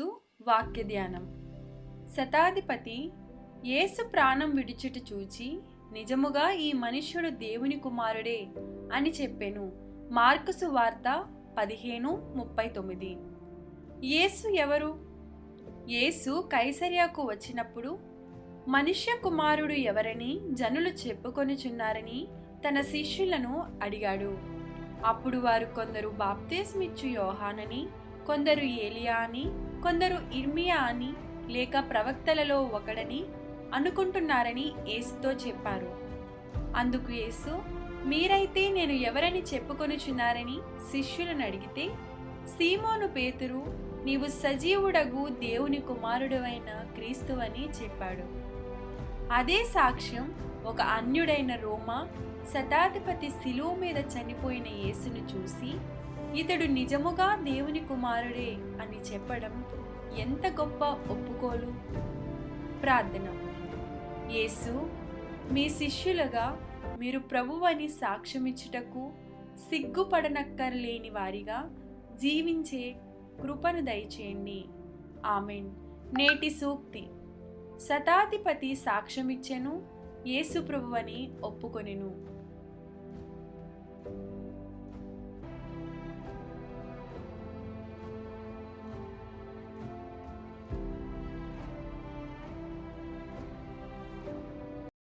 ఈరోజు వాక్య ధ్యానం శతాధిపతి యేసు ప్రాణం విడిచిట చూచి నిజముగా ఈ మనుష్యుడు దేవుని కుమారుడే అని చెప్పెను. మార్కుసు వార్త పదిహేను ముప్పై తొమ్మిది. యేసు ఎవరు? యేసు కైసర్యాకు వచ్చినప్పుడు మనుష్య కుమారుడు ఎవరని జనులు చెప్పుకొనిచున్నారని తన శిష్యులను అడిగాడు. అప్పుడు వారు కొందరు బాప్తేస్మిచ్చు యోహానని కొందరు ఏలియా అని కొందరు ఇర్మియా అని లేక ప్రవక్తలలో ఒకడని అనుకుంటున్నారని యేసుతో చెప్పారు. అందుకు యేసు మీరైతే నేను ఎవరని చెప్పుకొనుచున్నారని శిష్యులను అడిగితే సీమోను పేతురు నీవు సజీవుడగు దేవుని కుమారుడువైన క్రీస్తువని చెప్పాడు. అదే సాక్ష్యం ఒక అన్యుడైన రోమా శతాధిపతి శిలువ మీద చనిపోయిన యేసును చూసి ఇతడు నిజముగా దేవుని కుమారుడే అని చెప్పడం ఎంత గొప్ప ఒప్పుకోలు? ప్రార్థన. యేసు మీ శిష్యులుగా మీరు ప్రభువని సాక్ష్యమిచ్చుటకు సిగ్గుపడనక్కర్లేని వారిగా జీవించే కృపను దయచేయండి. ఆమెన్. నేటి సూక్తి. శతాధిపతి సాక్ష్యమిచ్చెను యేసుప్రభువని ఒప్పుకొనెను.